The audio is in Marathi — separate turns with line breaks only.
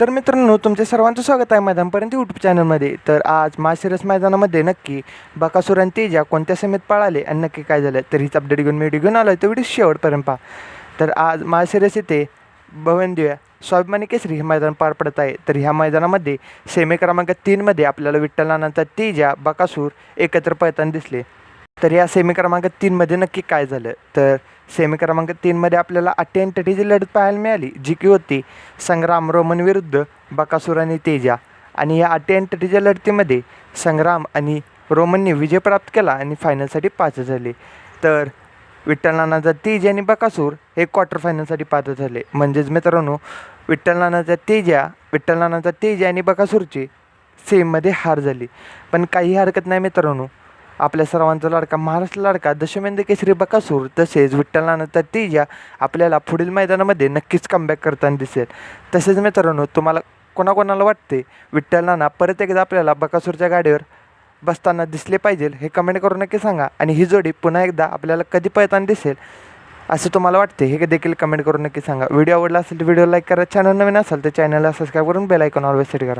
तर मित्रांनो तुमच्या सर्वांचं स्वागत आहे मैदानपर्यंत यूट्यूब चॅनलमध्ये तर आज माशिरस मैदानामध्ये नक्की बकासूर आणि तेजा कोणत्या समेत पळाले आणि नक्की काय झालं? तर हीच अपडेट घेऊन व्हिडिओ घेऊन आलो आहे तर व्हिडिओ शेवटपर्यंत पहा. तर आज माशिरस येथे भवनदेव्या स्वाभिमानी केसरी हे मैदान पार पडत आहे. तर ह्या मैदानामध्ये सेमी क्रमांक तीनमध्ये आपल्याला विठ्ठल नानांचा तेजा बकासूर एकत्र पळताना दिसले. तर या सेमी क्रमांक तीनमध्ये नक्की काय झालं? तर सेमी क्रमांक तीनमध्ये आपल्याला अट्ट्याऐंशी लढत पाहायला मिळाली जी की होती संग्राम रोमन विरुद्ध बकासूर आणि तेजा. आणि या अट्ट्याऐंशीच्या लढतीमध्ये संग्राम आणि रोमनने विजय प्राप्त केला आणि फायनलसाठी पाच झाले. तर विठ्ठल नानाचा तेज आणि बकासूर हे क्वार्टर फायनलसाठी पात्र झाले. म्हणजेच मित्रांनो विठ्ठल नानाचा तेजा विठ्ठल नानाचा तेज आणि बकासूरची सेममध्ये हार झाली. पण काही हरकत नाही मित्रांनो आपल्या सर्वांचा लाडका महाराष्ट्र लाडका दशमेंद्र केसरी बकासूर तसेच विठ्ठल तर तेजा आपल्याला पुढील मैदानामध्ये नक्कीच कमबॅक करताना दिसेल. तसेच मित्रांनो तुम्हाला कोणाकोणाला वाटते? विठ्ठल नाना परत एकदा आपल्याला बकासूरच्या गाडीवर बसताना दिसले पाहिजे हे कमेंट करून नक्की सांगा. आणि ही जोडी पुन्हा एकदा आपल्याला कधी पळताना दिसेल असं तुम्हाला वाटते हे देखील कमेंट करून नक्की सांगा. व्हिडिओ आवडला असेल तर व्हिडिओ लाईक करा. चॅनल नवीन असेल तर चॅनलला सबस्क्राईब करून बेल आयकॉन ऑलवेज सेट करा.